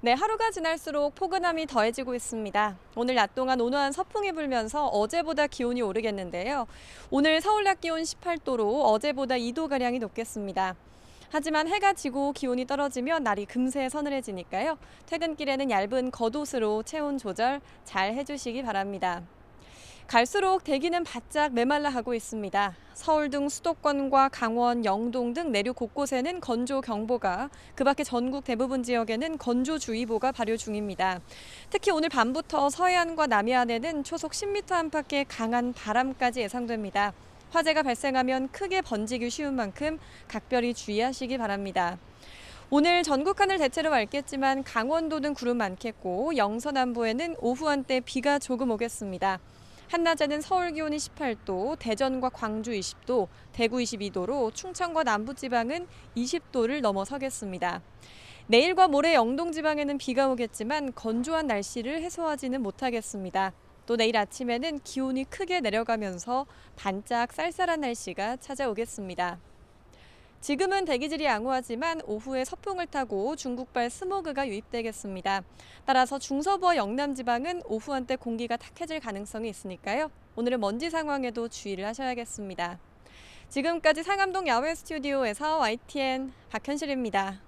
네, 하루가 지날수록 포근함이 더해지고 있습니다. 오늘 낮 동안 온화한 서풍이 불면서 어제보다 기온이 오르겠는데요. 오늘 서울 낮 기온 18도로 어제보다 2도가량이 높겠습니다. 하지만 해가 지고 기온이 떨어지면 날이 금세 서늘해지니까요. 퇴근길에는 얇은 겉옷으로 체온 조절 잘 해주시기 바랍니다. 갈수록 대기는 바짝 메말라 하고 있습니다. 서울 등 수도권과 강원, 영동 등 내륙 곳곳에는 건조 경보가, 그 밖에 전국 대부분 지역에는 건조주의보가 발효 중입니다. 특히 오늘 밤부터 서해안과 남해안에는 초속 10m 안팎의 강한 바람까지 예상됩니다. 화재가 발생하면 크게 번지기 쉬운 만큼 각별히 주의하시기 바랍니다. 오늘 전국 하늘 대체로 맑겠지만 강원도는 구름 많겠고 영서 남부에는 오후 한때 비가 조금 오겠습니다. 한낮에는 서울 기온이 18도, 대전과 광주 20도, 대구 22도로 충청과 남부지방은 20도를 넘어서겠습니다. 내일과 모레 영동 지방에는 비가 오겠지만 건조한 날씨를 해소하지는 못하겠습니다. 또 내일 아침에는 기온이 크게 내려가면서 반짝 쌀쌀한 날씨가 찾아오겠습니다. 지금은 대기질이 양호하지만 오후에 서풍을 타고 중국발 스모그가 유입되겠습니다. 따라서 중서부와 영남 지방은 오후 한때 공기가 탁해질 가능성이 있으니까요. 오늘은 먼지 상황에도 주의를 하셔야겠습니다. 지금까지 상암동 야외 스튜디오에서 YTN 박현실입니다.